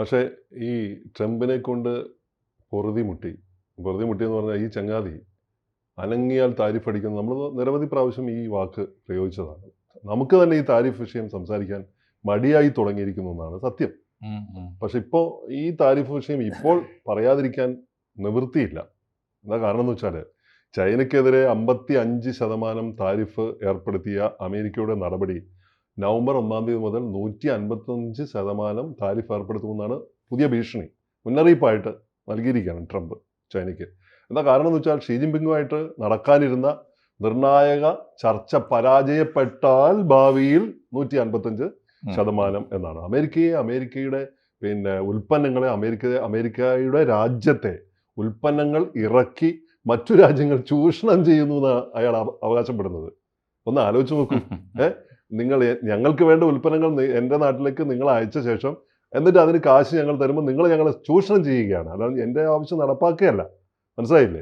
പക്ഷേ ഈ ട്രംപിനെ കൊണ്ട് പൊറുതി മുട്ടി. പൊറുതി മുട്ടി എന്ന് പറഞ്ഞാൽ ഈ ചങ്ങാതി അനങ്ങിയാൽ താരിഫ് അടിക്കുന്ന നമ്മൾ നിരവധി പ്രാവശ്യം ഈ വാക്ക് പ്രയോഗിച്ചതാണ്. നമുക്ക് തന്നെ ഈ താരിഫ് വിഷയം സംസാരിക്കാൻ മടിയായി തുടങ്ങിയിരിക്കുന്നു എന്നാണ് സത്യം. പക്ഷെ ഇപ്പോൾ ഈ താരിഫ് വിഷയം ഇപ്പോൾ പറയാതിരിക്കാൻ നിവൃത്തിയില്ല. എന്താ കാരണം എന്ന് വെച്ചാൽ ചൈനക്കെതിരെ അമ്പത്തി അഞ്ച് ശതമാനം താരിഫ് ഏർപ്പെടുത്തിയ അമേരിക്കയുടെ നടപടി നവംബർ ഒന്നാം തീയതി മുതൽ നൂറ്റി അൻപത്തഞ്ച് ശതമാനം താരിഫ് ഏർപ്പെടുത്തുമെന്നാണ് പുതിയ ഭീഷണി. മുന്നറിയിപ്പായിട്ട് നൽകിയിരിക്കുകയാണ് ട്രംപ് ചൈനയ്ക്ക്. എന്താ കാരണം എന്ന് വെച്ചാൽ ഷീ ജിൻപിങ്ങുമായിട്ട് നടക്കാനിരുന്ന നിർണായക ചർച്ച പരാജയപ്പെട്ടാൽ ഭാവിയിൽ നൂറ്റി അൻപത്തഞ്ച്. ശതമാനം എന്നാണ്. അമേരിക്കയെ അമേരിക്കയുടെ പിന്നെ ഉൽപ്പന്നങ്ങളെ അമേരിക്ക അമേരിക്കയുടെ രാജ്യത്തെ ഉൽപ്പന്നങ്ങൾ ഇറക്കി മറ്റു രാജ്യങ്ങൾ ചൂഷണം ചെയ്യുന്നു എന്നാണ് അയാൾ അവ- അവകാശപ്പെടുന്നത്. ഒന്ന് ആലോചിച്ച് നോക്കൂ. നിങ്ങൾ ഞങ്ങൾക്ക് വേണ്ട ഉൽപ്പന്നങ്ങൾ എന്റെ നാട്ടിലേക്ക് നിങ്ങൾ അയച്ച ശേഷം എന്നിട്ട് അതിന് കാശ് ഞങ്ങൾ തരുമ്പോൾ നിങ്ങൾ ഞങ്ങളെ ചൂഷണം ചെയ്യുകയാണ്. അല്ലാതെ എന്റെ ആവശ്യം നടപ്പാക്കുകയല്ല. മനസ്സിലായില്ലേ.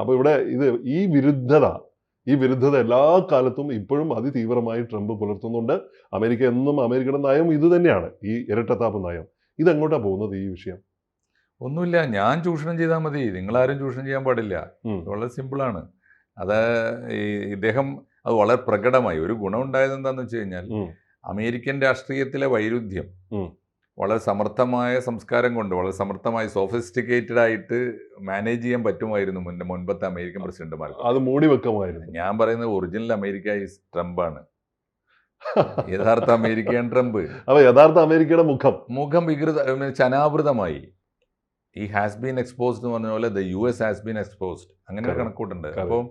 അപ്പോൾ ഇവിടെ ഇത് ഈ വിരുദ്ധത ഈ വിരുദ്ധത എല്ലാ കാലത്തും ഇപ്പോഴും അതിതീവ്രമായി ട്രംപ് പുലർത്തുന്നുണ്ട്. അമേരിക്ക എന്നും അമേരിക്കയുടെ നയം ഇത് തന്നെയാണ് ഈ ഇരട്ടത്താപ്പ് നയം. ഇതെങ്ങോട്ടാണ് പോകുന്നത് ഈ വിഷയം? ഒന്നുമില്ല ഞാൻ ചൂഷണം ചെയ്താൽ മതി. നിങ്ങളാരും ചൂഷണം ചെയ്യാൻ പാടില്ല. വളരെ സിമ്പിളാണ്. അത് ഈ ഇദ്ദേഹം അത് വളരെ പ്രകടമായി. ഒരു ഗുണം ഉണ്ടായത് എന്താണെന്ന് വെച്ച് കഴിഞ്ഞാൽ അമേരിക്കൻ രാഷ്ട്രീയത്തിലെ വൈരുദ്ധ്യം വളരെ സമർത്ഥമായ സംസ്കാരം കൊണ്ട് വളരെ സമർത്ഥമായി സോഫിസ്റ്റിക്കേറ്റഡ് ആയിട്ട് മാനേജ് ചെയ്യാൻ പറ്റുമായിരുന്നു മുന്നേ മുൻപത്തെ അമേരിക്കൻ പ്രസിഡന്റുമാർ അത് മൂടി വെക്കുമായിരുന്നു. ഞാൻ പറയുന്നത് ഒറിജിനൽ അമേരിക്ക ഈസ് ട്രംപാണ് യഥാർത്ഥ അമേരിക്കൻ ട്രംപ്. അപ്പൊ യഥാർത്ഥ അമേരിക്കയുടെ മുഖം. മുഖം വികൃത ചനാവൃതമായി. ഈ ഹാസ് ബീൻ എക്സ്പോസ്ഡ് എന്ന് പറഞ്ഞ പോലെ the U S has been exposed അങ്ങനെ ഒരു കണക്കൂട്ടുണ്ട്. അപ്പോൾ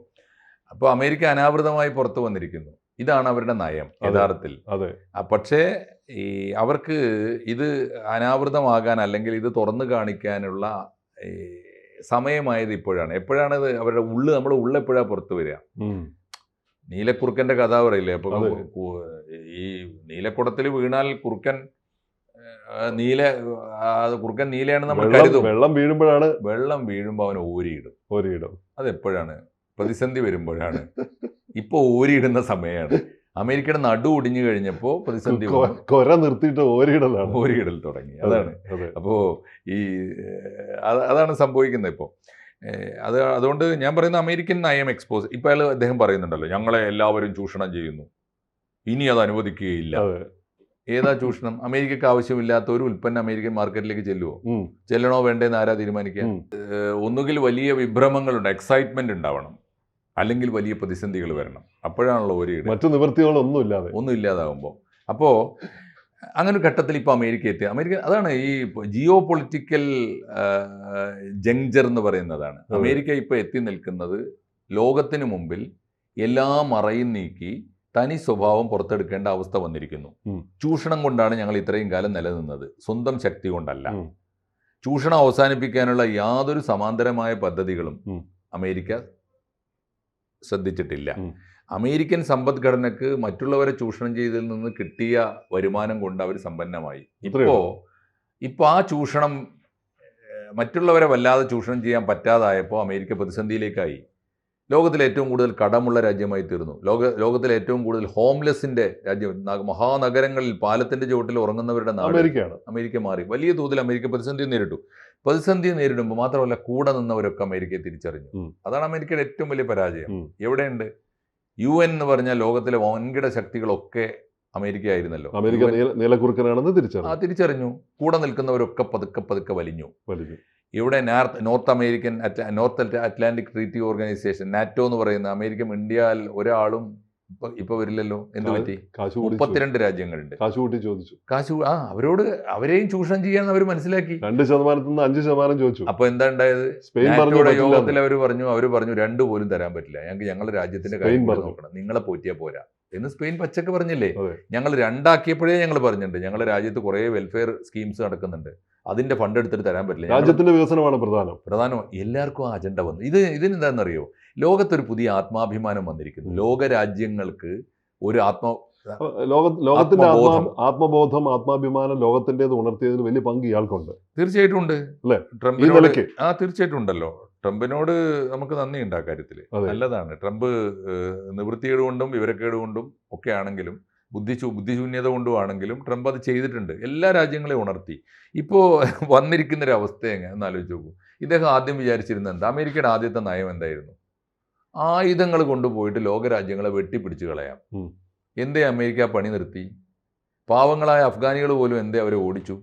അപ്പോൾ അമേരിക്ക അനാവൃതമായി പുറത്തു വന്നിരിക്കുന്നു. ഇതാണ് അവരുടെ നയം യഥാർത്ഥത്തിൽ. അതെ. പക്ഷേ ഈ അവർക്ക് ഇത് അനാവൃതമാകാൻ അല്ലെങ്കിൽ ഇത് തുറന്നു കാണിക്കാനുള്ള സമയമായത് ഇപ്പോഴാണ്. എപ്പോഴാണ് ഇത് അവരുടെ ഉള്ള് നമ്മുടെ ഉള്ളെപ്പോഴാണ് പുറത്തു വരിക. നീലക്കുറുക്കന്റെ കഥ പറയില്ലേ? അപ്പൊ ഈ നീലക്കുടത്തിൽ വീണാൽ കുറുക്കൻ നീല കുറുക്കൻ നീലയാണ് നമ്മൾ കരുതും. വെള്ളം വീഴുമ്പോഴാണ് വെള്ളം വീഴുമ്പോൾ അവൻ ഓരിയിടും ഓരിയിടും അതെപ്പോഴാണ്? പ്രതിസന്ധി വരുമ്പോഴാണ്. ഇപ്പോൾ ഓരിയിടുന്ന സമയമാണ് അമേരിക്കയുടെ നടു ഒടിഞ്ഞു കഴിഞ്ഞപ്പോൾ പ്രതിസന്ധി. കൊര നിർത്തിയിട്ട് ഓരിടലാണ് ഓരിയിടൽ തുടങ്ങി. അതാണ്. അതെ. അപ്പോൾ ഈ അതാണ് സംഭവിക്കുന്നത് ഇപ്പോൾ അത് അതുകൊണ്ട് ഞാൻ പറയുന്ന അമേരിക്കൻ നയം എക്സ്പോസ് ഇപ്പോൾ അയാൾ അദ്ദേഹം പറയുന്നുണ്ടല്ലോ ഞങ്ങളെ എല്ലാവരും ചൂഷണം ചെയ്യുന്നു. ഇനി അത് അനുവദിക്കുകയില്ല. ഏതാ ചൂഷണം? അമേരിക്കക്ക് ആവശ്യമില്ലാത്ത ഒരു ഉൽപ്പന്നം അമേരിക്കൻ മാർക്കറ്റിലേക്ക് ചെല്ലുമോ ഉം. ചെല്ലണോ വേണ്ടേന്ന് ആരാ തീരുമാനിക്കുക? ഒന്നുകിൽ വലിയ വിഭ്രമങ്ങളുണ്ട് എക്സൈറ്റ്മെന്റ് ഉണ്ടാവണം. അല്ലെങ്കിൽ വലിയ പ്രതിസന്ധികൾ വരണം. അപ്പോഴാണല്ലോ ഒരു മറ്റു നിവൃത്തികളൊന്നും ഇല്ലാതെ ഒന്നും ഇല്ലാതാകുമ്പോൾ അപ്പോൾ അങ്ങനെ ഒരു ഘട്ടത്തിൽ ഇപ്പോൾ അമേരിക്ക എത്തി. അമേരിക്ക അതാണ് ഈ ജിയോ പൊളിറ്റിക്കൽ ജങ്ജർ എന്ന് പറയുന്നതാണ്. അമേരിക്ക ഇപ്പോൾ എത്തി നിൽക്കുന്നത് ലോകത്തിന് മുമ്പിൽ എല്ലാ മറയും നീക്കി തനി സ്വഭാവം പുറത്തെടുക്കേണ്ട അവസ്ഥ വന്നിരിക്കുന്നു. ചൂഷണം കൊണ്ടാണ് ഞങ്ങൾ ഇത്രയും കാലം നിലനിന്നത്. സ്വന്തം ശക്തി കൊണ്ടല്ല. ചൂഷണം അവസാനിപ്പിക്കാനുള്ള യാതൊരു സമാന്തരമായ പദ്ധതികളും അമേരിക്ക ശ്രദ്ധിച്ചിട്ടില്ല. അമേരിക്കൻ സമ്പദ്ഘടനക്ക് മറ്റുള്ളവരെ ചൂഷണം ചെയ്തതിൽ നിന്ന് കിട്ടിയ വരുമാനം കൊണ്ട് അവർ സമ്പന്നമായി. ഇപ്പോ ഇപ്പോൾ ഇപ്പോൾ ആ ചൂഷണം മറ്റുള്ളവരെ വല്ലാതെ ചൂഷണം ചെയ്യാൻ പറ്റാതായപ്പോൾ അമേരിക്ക പ്രതിസന്ധിയിലേക്കായി. ലോകത്തിലെ ഏറ്റവും കൂടുതൽ കടമുള്ള രാജ്യമായി തീർന്നു. ലോക ലോകത്തിലെ ഏറ്റവും കൂടുതൽ ഹോംലെസിന്റെ രാജ്യം മഹാനഗരങ്ങളിൽ പാലത്തിന്റെ ചുവട്ടിൽ ഉറങ്ങുന്നവരുടെ നാട് അമേരിക്കയാണ്. അമേരിക്ക മാറി. വലിയ തോതിൽ അമേരിക്ക പ്രതിസന്ധി നേരിട്ടു. പ്രതിസന്ധി നേരിടുമ്പോൾ മാത്രമല്ല കൂടെ നിന്നവരൊക്കെ അമേരിക്കയെ തിരിച്ചറിഞ്ഞു. അതാണ് അമേരിക്കയുടെ ഏറ്റവും വലിയ പരാജയം. എവിടെയുണ്ട്? യു എൻ എന്ന് പറഞ്ഞാൽ ലോകത്തിലെ വൻകിട ശക്തികളൊക്കെ അമേരിക്ക ആയിരുന്നല്ലോ അമേരിക്ക നീല ആ തിരിച്ചറിഞ്ഞു. തിരിച്ചറിഞ്ഞു. കൂടെ നിൽക്കുന്നവരൊക്കെ പതുക്കെ പതുക്കെ വലിഞ്ഞു. വലിഞ്ഞു. ഇവിടെ north north American at north at Atlantic treaty organization NATO എന്ന് പറയുന്ന അമേരിക്ക ഇന്ത്യയിൽ ഒരാളും ഇപ്പൊ ഇപ്പൊ വരില്ലല്ലോ? എന്ത് പറ്റി? മുപ്പത്തിരണ്ട് രാജ്യങ്ങളുണ്ട്. കാശ് കൂട്ടി ചോദിച്ചു. കാശ് ആ അവരോട് അവരെയും ചൂഷണം ചെയ്യാന്ന് അവർ മനസ്സിലാക്കി. രണ്ട് ശതമാനത്തിൽ നിന്ന് അഞ്ച് ശതമാനം ചോദിച്ചു. അപ്പൊ എന്താ ഉണ്ടായത്? സ്പെയിൻ യോഗത്തിൽ അവർ പറഞ്ഞു അവർ പറഞ്ഞു രണ്ട് പോലും തരാൻ പറ്റില്ല. ഞങ്ങൾക്ക് ഞങ്ങളുടെ രാജ്യത്തിന്റെ കാര്യം നോക്കണം. നിങ്ങളെ പോറ്റിയാ പോരാ. എന്ന് സ്പെയിൻ പച്ചക്ക് പറഞ്ഞില്ലേ? ഞങ്ങൾ രണ്ടാക്കിയപ്പോഴേ ഞങ്ങൾ പറഞ്ഞിട്ടുണ്ട്. ഞങ്ങളുടെ രാജ്യത്ത് കുറെ വെൽഫെയർ സ്കീംസ് നടക്കുന്നുണ്ട്. അതിന്റെ ഫണ്ട് എടുത്തിട്ട് തരാൻ പറ്റില്ല. രാജ്യത്തിന്റെ വികസനമാണ് പ്രധാനം. പ്രധാനം എല്ലാവർക്കും ആ അജണ്ട വന്നു. ഇത് ഇതിന് ഇതിനെന്താണെന്നറിയോ? ലോകത്തൊരു പുതിയ ആത്മാഭിമാനം വന്നിരിക്കുന്നു. ലോക രാജ്യങ്ങൾക്ക് ഒരു ആത്മ ലോക ലോകത്തിന്റെ ആത്മാ ആത്മബോധം. ആത്മാഭിമാനം ലോകത്തിന്റേത് ഉണർത്തിയതിൽ വലിയ പങ്ക് ഇയാൾക്കുണ്ട്. തീർച്ചയായിട്ടും ഉണ്ട്. അല്ലേ? ട്രംപിനോട് ആ തീർച്ചയായിട്ടും ഉണ്ടല്ലോ. ട്രംപിനോട് നമുക്ക് നന്ദിയുണ്ട് ആ കാര്യത്തിൽ നല്ലതാണ്. ട്രംപ് നിവൃത്തിയേടുകൊണ്ടും നിവൃത്തികേട് കൊണ്ടും വിവരക്കേട് കൊണ്ടും ഒക്കെ ആണെങ്കിലും ബുദ്ധിശൂ ബുദ്ധിശൂന്യത കൊണ്ടുമാണെങ്കിലും ട്രംപ് അത് ചെയ്തിട്ടുണ്ട്. എല്ലാ രാജ്യങ്ങളെയും ഉണർത്തി. ഇപ്പോൾ വന്നിരിക്കുന്ന ഒരു അവസ്ഥ എങ്ങനെ ആലോചിച്ച് നോക്കൂ. ഇദ്ദേഹം ആദ്യം വിചാരിച്ചിരുന്നത് എന്താ? അമേരിക്കയുടെ ആദ്യത്തെ നയം എന്തായിരുന്നു? ആയുധങ്ങൾ കൊണ്ടുപോയിട്ട് ലോകരാജ്യങ്ങളെ വെട്ടിപ്പിടിച്ച് കളയാം. എന്തേ അമേരിക്ക പണി നിർത്തി? പാവങ്ങളായ അഫ്ഗാനികൾ പോലും എന്തേ അവരെ ഓടിച്ചു.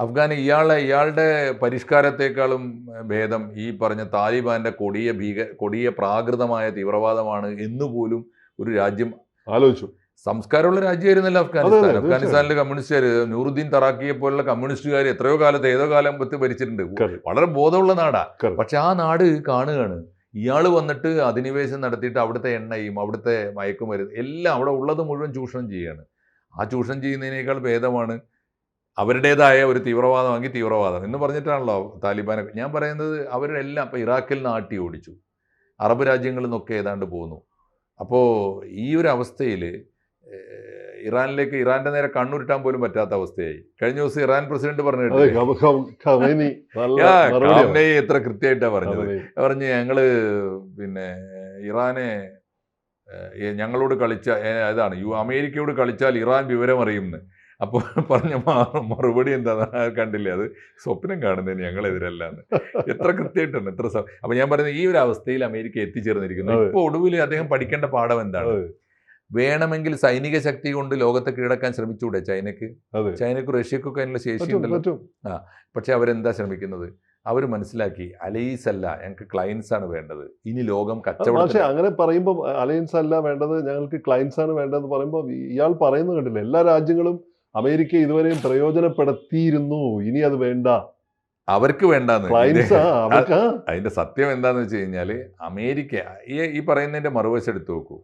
അഫ്ഗാനി ഇയാളെ ഇയാളുടെ പരിഷ്കാരത്തെക്കാളും ഭേദം ഈ പറഞ്ഞ താലിബാന്റെ കൊടിയ ഭീക കൊടിയ പ്രാകൃതമായ തീവ്രവാദമാണ് എന്നുപോലും ഒരു രാജ്യം ആലോചിച്ചു. സംസ്കാരമുള്ള രാജ്യമായിരുന്നല്ലോ അഫ്ഗാനിസ്ഥാൻ. അഫ്ഗാനിസ്ഥാനിലെ കമ്മ്യൂണിസ്റ്റുകാർ നൂറുദ്ദീൻ തറാക്കിയെ പോലുള്ള കമ്മ്യൂണിസ്റ്റുകാർ എത്രയോ കാലത്ത് ഏതോ കാലം പത്ത് ഭരിച്ചിട്ടുണ്ട്. വളരെ ബോധമുള്ള നാടാ. പക്ഷെ ആ നാട് കാണുകയാണ്. ഇയാൾ വന്നിട്ട് അധിനിവേശം നടത്തിയിട്ട് അവിടുത്തെ എണ്ണയും അവിടുത്തെ മയക്കുമരുന്ന് എല്ലാം അവിടെ ഉള്ളത് മുഴുവൻ ചൂഷണം ചെയ്യുകയാണ്. ആ ചൂഷണം ചെയ്യുന്നതിനേക്കാൾ ഭേദമാണ് അവരുടേതായ ഒരു തീവ്രവാദമെങ്കിൽ തീവ്രവാദം എന്ന് പറഞ്ഞിട്ടാണല്ലോ താലിബാനൊക്കെ ഞാൻ പറയുന്നത് അവരെല്ലാം ഇപ്പോൾ ഇറാഖിൽ നിന്ന് ആട്ടി ഓടിച്ചു. അറബ് രാജ്യങ്ങളിൽ നിന്നൊക്കെ ഏതാണ്ട് പോകുന്നു അപ്പോൾ ഈ ഒരു അവസ്ഥയിൽ ഇറാനിലേക്ക് ഇറാന്റെ നേരെ കണ്ണുരുട്ടാൻ പോലും പറ്റാത്ത അവസ്ഥയായി. കഴിഞ്ഞ ദിവസം ഇറാൻ പ്രസിഡന്റ് പറഞ്ഞിട്ടുണ്ട്. എത്ര കൃത്യമായിട്ടാണ് പറഞ്ഞത്. പറഞ്ഞ് ഞങ്ങൾ പിന്നെ ഇറാനെ ഞങ്ങളോട് കളിച്ച അതാണ് യു അമേരിക്കയോട് കളിച്ചാൽ ഇറാൻ വിവരം അറിയുമെന്ന് അപ്പോൾ പറഞ്ഞ മറുപടി എന്താ കണ്ടില്ലേ? അത് സ്വപ്നം കാണുന്നതിന് ഞങ്ങളെതിരല്ലാന്ന്. എത്ര കൃത്യമായിട്ടാണ് എത്ര അപ്പോൾ അപ്പൊ ഞാൻ പറയുന്നത് ഈ ഒരു അവസ്ഥയിൽ അമേരിക്ക എത്തിച്ചേർന്നിരിക്കുന്നു. ഇപ്പോൾ ഇപ്പൊ ഒടുവിൽ അദ്ദേഹം പഠിക്കേണ്ട പാഠം എന്താണ്. വേണമെങ്കിൽ സൈനിക ശക്തി കൊണ്ട് ലോകത്തെ കീഴടക്കാൻ ശ്രമിച്ചൂടെ ചൈനക്ക് ചൈനക്കും റഷ്യക്കൊക്കെ അതിനുള്ള ശേഷി ആ ഉണ്ടല്ലോ. പക്ഷെ അവരെന്താ ശ്രമിക്കുന്നത്? അവർ മനസ്സിലാക്കി അലയൻസ് അല്ല ഞങ്ങൾക്ക് ക്ലയൻസ് ആണ് വേണ്ടത്. ഇനി ലോകം പക്ഷെ പക്ഷേ അങ്ങനെ പറയുമ്പോൾ അലയൻസ് അല്ല വേണ്ടത് ഞങ്ങൾക്ക് ക്ലയൻസ് ആണ് വേണ്ടതെന്ന് പറയുമ്പോൾ ഇയാൾ പറയുന്നത് കണ്ടില്ല എല്ലാ രാജ്യങ്ങളും അമേരിക്ക ഇതുവരെയും പ്രയോജനപ്പെടുത്തിയിരുന്നു ഇനി അത് വേണ്ട. അവർക്ക് വേണ്ടെന്ന്. അതിന്റെ സത്യം എന്താന്ന് വെച്ച് കഴിഞ്ഞാൽ അമേരിക്ക ഈ പറയുന്നതിന്റെ മറുവശം എടുത്തു നോക്കൂ.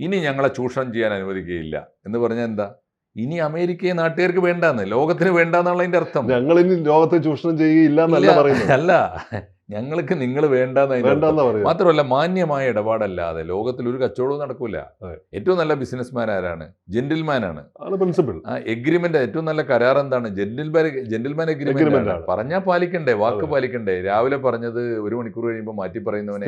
ഇനി ഞങ്ങളെ ചൂഷണം ചെയ്യാൻ അനുവദിക്കുകയില്ല. എന്ന് പറഞ്ഞാൽ എന്താ? ഇനി അമേരിക്കയെ നാട്ടുകാർക്ക് വേണ്ടാന്ന് ലോകത്തിന് വേണ്ടാന്നുള്ളതിന്റെ അർത്ഥം. ഞങ്ങൾ ഇനി ലോകത്തെ ചൂഷണം ചെയ്യുകയില്ല എന്നല്ല ഇല്ല, പറയുന്നത്. അല്ല ഞങ്ങൾക്ക് നിങ്ങൾ വേണ്ടെന്ന് മാത്രമല്ല മാന്യമായ ഇടപാടല്ലാതെ ലോകത്തിൽ ഒരു കച്ചവടവും നടക്കൂല. ഏറ്റവും നല്ല ബിസിനസ്മാൻ ആരാണ്? ജെന്റിൽമാൻ ആണ് ആണ് പ്രിൻസിപ്പിൾ ആ എഗ്രിമെന്റ് ഏറ്റവും നല്ല കരാർ എന്താണ്? Gentleman gentleman agreement. പറഞ്ഞാൽ പാലിക്കണ്ടേ വാക്ക് പാലിക്കണ്ടേ. രാവിലെ പറഞ്ഞത് ഒരു മണിക്കൂർ കഴിയുമ്പോൾ മാറ്റി പറയുന്നവനെ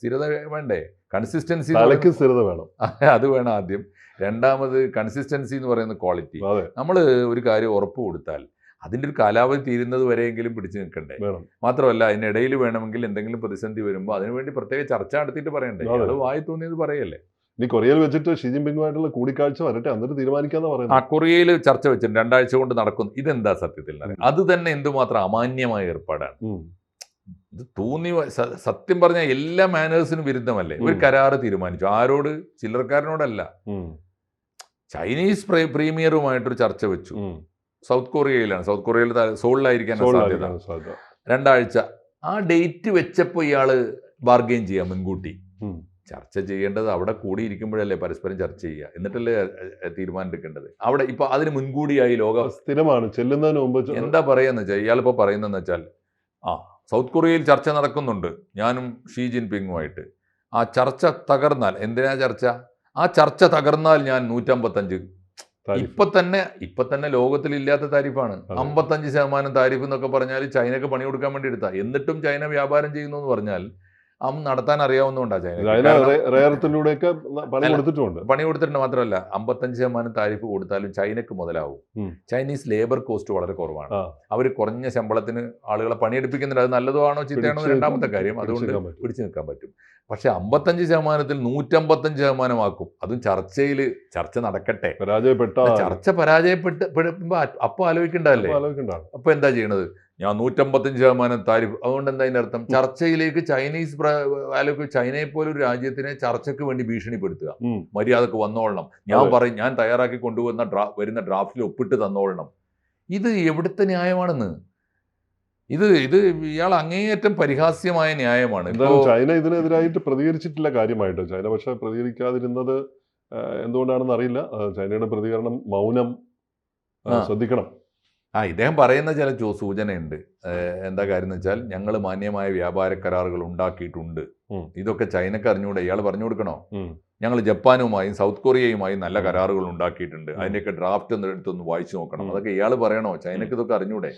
സ്ഥിരത വേണ്ടേ? കൺസിസ്റ്റൻസി തലയ്ക്ക് സ്ഥിരത വേണം. അത് വേണം ആദ്യം. രണ്ടാമത് കൺസിസ്റ്റൻസി എന്ന് പറയുന്ന ക്വാളിറ്റി നമ്മൾ ഒരു കാര്യം ഉറപ്പ് കൊടുത്താൽ അതിന്റെ ഒരു കാലാവധി തീരുന്നത് വരെയെങ്കിലും പിടിച്ചു നിൽക്കണ്ടേ? മാത്രമല്ല അതിനിടയിൽ വേണമെങ്കിൽ എന്തെങ്കിലും പ്രതിസന്ധി വരുമ്പോൾ അതിനുവേണ്ടി പ്രത്യേക ചർച്ച നടത്തിയിട്ട് പറയണ്ടേ? അതെ. വായി തോന്നിയത് പറയല്ലേ? ഇനി കൊറിയയിൽ വെച്ചിട്ട് ഷി ജിൻപിങ്ങുമായിട്ടുള്ള കൂടിക്കാഴ്ച വരട്ടെ. എന്നിട്ട് തീരുമാനിക്കാന്ന് പറയുന്നത്. ആ കൊറിയയിൽ ചർച്ച വെച്ചിട്ടുണ്ട്. രണ്ടാഴ്ച കൊണ്ട് നടക്കുന്നു. ഇതെന്താ സത്യത്തിൽ. അത് തന്നെ എന്തുമാത്രം അമാന്യമായ ഏർപ്പാടാണ്. ഇത് തോന്നി സത്യം പറഞ്ഞാൽ എല്ലാ മാനേഴ്സിനും വിരുദ്ധമല്ലേ? ഒരു. കരാറ് തീരുമാനിച്ചു. ആരോട്? ചില്ലറക്കാരനോടല്ല. ചൈനീസ് പ്രീ- പ്രീമിയറുമായിട്ടൊരു ചർച്ച വെച്ചു. സൗത്ത് കൊറിയയിലാണ്. സൗത്ത് കൊറിയയിൽ സോളിലായിരിക്കാൻ സാധ്യത. രണ്ടാഴ്ച. ആ ഡേറ്റ് വെച്ചപ്പോൾ ഇയാൾ ബാർഗെയിൻ ചെയ്യാം മുൻകൂട്ടി. ചർച്ച ചെയ്യേണ്ടത് അവിടെ കൂടി കൂടിയിരിക്കുമ്പോഴല്ലേ പരസ്പരം ചർച്ച ചെയ്യുക എന്നിട്ടല്ലേ തീരുമാനം എടുക്കേണ്ടത് അവിടെ ഇപ്പൊ അതിന് മുൻകൂടിയായി ലോക സ്ഥിരമാണ്. ചെല്ലുന്നതിന് മുമ്പ് എന്താ പറയാന്ന് വെച്ചാൽ ഇയാളിപ്പോ പറയുന്നതെന്ന് വെച്ചാൽ ആ സൗത്ത് കൊറിയയിൽ ചർച്ച നടക്കുന്നുണ്ട്. ഞാനും ഷീ ജിൻപിങ്ങുമായിട്ട്. ആ ചർച്ച തകർന്നാൽ എന്തിനാ ചർച്ച? ആ ചർച്ച തകർന്നാൽ ഞാൻ നൂറ്റമ്പത്തഞ്ച്. ഇപ്പൊ തന്നെ ഇപ്പൊ തന്നെ ലോകത്തിൽ ഇല്ലാത്ത താരിഫാണ്. അമ്പത്തഞ്ച് ശതമാനം താരിഫ് എന്നൊക്കെ പറഞ്ഞാൽ ചൈനക്ക് പണി കൊടുക്കാൻ വേണ്ടി എടുത്താ. എന്നിട്ടും ചൈന വ്യാപാരം ചെയ്യുന്നു എന്ന് പറഞ്ഞാൽ അം നടത്താൻ അറിയാവുന്നതുകൊണ്ടാണ് ചൈന റേറത്തിലൂടെയൊക്കെ പണി കൊടുത്തിട്ടുണ്ട്. പണി കൊടുത്തിട്ടുണ്ട് മാത്രമല്ല അമ്പത്തഞ്ച് ശതമാനം താരിഫ് കൊടുത്താലും ചൈനക്ക് മുതലാവും. ചൈനീസ് ലേബർ കോസ്റ്റ് വളരെ കുറവാണ്. അവർ കുറഞ്ഞ ശമ്പളത്തിന് ആളുകളെ പണിയെടുപ്പിക്കുന്നുണ്ട്. അത് നല്ലതാണോ ചീത്തയാണോ രണ്ടാമത്തെ കാര്യം. അതുകൊണ്ട് പിടിച്ച് നിൽക്കാൻ പറ്റും. പക്ഷെ അമ്പത്തഞ്ച് ശതമാനത്തിൽ നൂറ്റമ്പത്തഞ്ച് ശതമാനമാക്കും. അതും ചർച്ചയിൽ ചർച്ച നടക്കട്ടെ. പരാജയപ്പെട്ട ചർച്ച പരാജയപ്പെട്ട് അപ്പൊ ആലോചിക്കണ്ടല്ലേ അപ്പൊ എന്താ ചെയ്യണത്? ഞാൻ നൂറ്റമ്പത്തഞ്ച് ശതമാനം താരിഫ്. അതുകൊണ്ട് എന്താ അതിന്റെ അർത്ഥം ചർച്ചയിലേക്ക് ചൈനീസ് ആലോചിക്കും ചൈനയെ പോലെ ഒരു രാജ്യത്തിനെ ചർച്ചയ്ക്ക് വേണ്ടി ഭീഷണിപ്പെടുത്തുക. മര്യാദയ്ക്ക് വന്നോളണം. ഞാൻ. പറയും ഞാൻ തയ്യാറാക്കി കൊണ്ടുവന്ന ഡ്രാ വരുന്ന ഡ്രാഫ്റ്റിൽ ഒപ്പിട്ട് തന്നോളണം. ഇത് എവിടുത്തെ ന്യായമാണെന്ന്? ഇത് ഇത് ഇയാൾ അങ്ങേയറ്റം പരിഹാസ്യമായ ന്യായമാണ്. ചൈന ഇതിനെതിരായിട്ട് പ്രതികരിച്ചിട്ടില്ല കാര്യമായിട്ട്? ചൈന പക്ഷെ പ്രതികരിക്കാതിരുന്നത് എന്തുകൊണ്ടാണെന്ന് അറിയില്ല. ചൈനയുടെ പ്രതികരണം മൗനം. ശ്രദ്ധിക്കണം. ആ ഇദ്ദേഹം പറയുന്ന ചില സൂചനയുണ്ട്. എന്താ കാര്യം എന്ന് വെച്ചാൽ ഞങ്ങൾ മാന്യമായ വ്യാപാര കരാറുകൾ ഉണ്ടാക്കിയിട്ടുണ്ട്. ഇതൊക്കെ ചൈനക്ക് അറിഞ്ഞുകൂടെ ഇയാൾ പറഞ്ഞു കൊടുക്കണോ. ഞങ്ങൾ ജപ്പാനുമായും സൗത്ത് കൊറിയയുമായും നല്ല. കരാറുകൾ ഉണ്ടാക്കിയിട്ടുണ്ട്. അതിന്റെയൊക്കെ ഡ്രാഫ്റ്റ് ഒന്ന് എടുത്തൊന്ന് വായിച്ചു നോക്കണം. അതൊക്കെ ഇയാൾ പറയണോ? ചൈനക്ക് ഇതൊക്കെ അറിഞ്ഞൂടെ?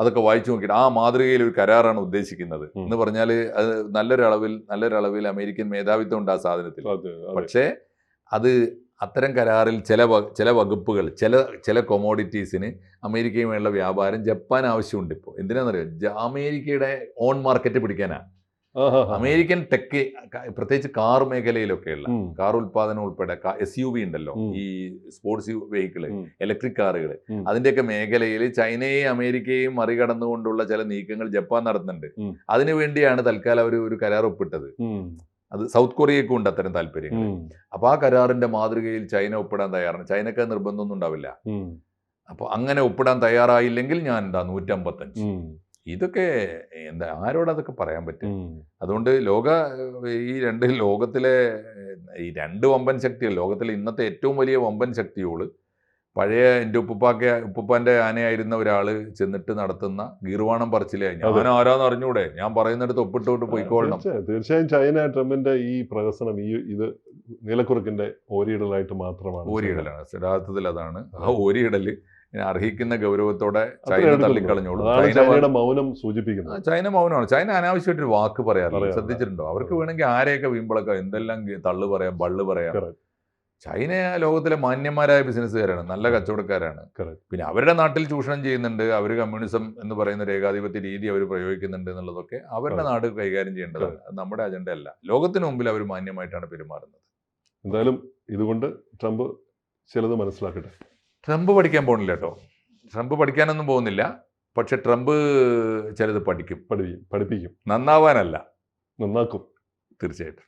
അതൊക്കെ വായിച്ചു നോക്കിയിട്ട് ആ മാതൃകയിൽ ഒരു കരാറാണ് ഉദ്ദേശിക്കുന്നത്. എന്ന് പറഞ്ഞാൽ അത് നല്ലൊരളവിൽ നല്ലൊരളവിൽ അമേരിക്കൻ മേധാവിത്വം ഉണ്ട് ആ സാധനത്തിൽ. പക്ഷേ അത് അത്തരം കരാറിൽ ചില ചില വകുപ്പുകൾ ചില ചില കൊമോഡിറ്റീസിന് അമേരിക്കയുമായുള്ള വ്യാപാരം ജപ്പാൻ ആവശ്യമുണ്ട് ഇപ്പോൾ എന്തിനാണെന്നറിയോ ജ- അമേരിക്കയുടെ ഓൺ മാർക്കറ്റ് പിടിക്കാനാണ്. അമേരിക്കൻ ടെക്ക് ക- പ്രത്യേകിച്ച് കാർ മേഖലയിലൊക്കെയുള്ള. കാർ ഉൽപാദനം ഉൾപ്പെടെ എസ് യു വി ഉണ്ടല്ലോ ഈ സ്പോർട്സ് വെഹിക്കിൾ ഇലക്ട്രിക് കാറുകൾ. അതിന്റെയൊക്കെ മേഖലയിൽ ചൈനയെയും അമേരിക്കയെയും മറികടന്നുകൊണ്ടുള്ള ചില നീക്കങ്ങൾ ജപ്പാൻ നടത്തുന്നുണ്ട്. അതിനുവേണ്ടിയാണ് അതിനു വേണ്ടിയാണ് തൽക്കാലം അവർ ഒരു കരാർ ഒപ്പിട്ടത്. അത് സൗത്ത് കൊറിയക്കും ഉണ്ട് അത്തരം താല്പര്യങ്ങൾ അപ്പൊ ആ കരാറിന്റെ മാതൃകയിൽ ചൈന ഒപ്പിടാൻ തയ്യാറാണ്. ചൈനക്ക് നിർബന്ധമൊന്നും ഉണ്ടാവില്ല. അപ്പൊ അങ്ങനെ ഒപ്പിടാൻ തയ്യാറായില്ലെങ്കിൽ ഞാൻ എന്താ നൂറ്റമ്പത്തഞ്ച്. ഇതൊക്കെ എന്താ ആരോട് അതൊക്കെ പറയാൻ പറ്റും അതുകൊണ്ട് ലോക ഈ രണ്ട് ലോകത്തിലെ ഈ രണ്ട് വമ്പൻ ശക്തികൾ ലോകത്തിലെ ഇന്നത്തെ ഏറ്റവും വലിയ വമ്പൻ ശക്തിയോൾ പഴയ എന്റെ ഉപ്പുപ്പാക്ക ഉപ്പുപ്പാന്റെ ആനയായിരുന്ന ഒരാൾ ചെന്നിട്ട് നടത്തുന്ന ഗീർവാണം പറച്ചിലേ. ഞാൻ ആരാന്ന് അറിഞ്ഞൂടെ? ഞാൻ പറയുന്നിടത്ത് ഒപ്പിട്ടോട്ട് പോയിക്കോളണം. തീർച്ചയായും ചൈന ട്രംപിന്റെ ഈ പ്രഹസനം ഈ ഇത് നീലക്കുറുക്കിന്റെ ഓരിയിടലായിട്ട് മാത്രമാണ് ഓരിയിടലാണ്. യഥാർത്ഥത്തിൽ അതാണ്. ആ ഓരിയിടൽ അർഹിക്കുന്ന ഗൗരവത്തോടെ ചൈന. തള്ളിക്കളഞ്ഞോളൂ. ചൈനയുടെ മൗനം സൂചിപ്പിക്കുന്നത്. ചൈന മൗനമാണ്. ചൈന അനാവശ്യമായിട്ടൊരു വാക്ക് പറയാറില്ല. ശ്രദ്ധിച്ചിട്ടുണ്ടോ? അവർക്ക് വേണമെങ്കിൽ ആരെയൊക്കെ വീമ്പിളക്കാം? എന്തെല്ലാം തള്ളു പറയാം ബള്ളു പറയാം. ചൈന ലോകത്തിലെ മാന്യന്മാരായ ബിസിനസ്സുകാരാണ് നല്ല കച്ചവടക്കാരാണ്. പിന്നെ അവരുടെ നാട്ടിൽ ചൂഷണം ചെയ്യുന്നുണ്ട് അവർ കമ്മ്യൂണിസം എന്ന് പറയുന്ന ഒരു ഏകാധിപത്യ രീതി അവർ പ്രയോഗിക്കുന്നുണ്ട് എന്നുള്ളതൊക്കെ അവരുടെ നാട് കൈകാര്യം ചെയ്യേണ്ടതാണ്. നമ്മുടെ അജണ്ട അല്ല. ലോകത്തിന് മുമ്പിൽ അവർ മാന്യമായിട്ടാണ് പെരുമാറുന്നത്. എന്തായാലും ഇതുകൊണ്ട് ട്രംപ് ചിലത് മനസ്സിലാക്കട്ടെ. ട്രംപ് പഠിക്കാൻ പോകുന്നില്ല കേട്ടോ. ട്രംപ് പഠിക്കാനൊന്നും പോകുന്നില്ല. പക്ഷെ ട്രംപ് ചിലത് പഠിക്കും. പഠിപ്പിക്കും. പഠിപ്പിക്കും. നന്നാവാനല്ല. നന്നാക്കും. തീർച്ചയായിട്ടും.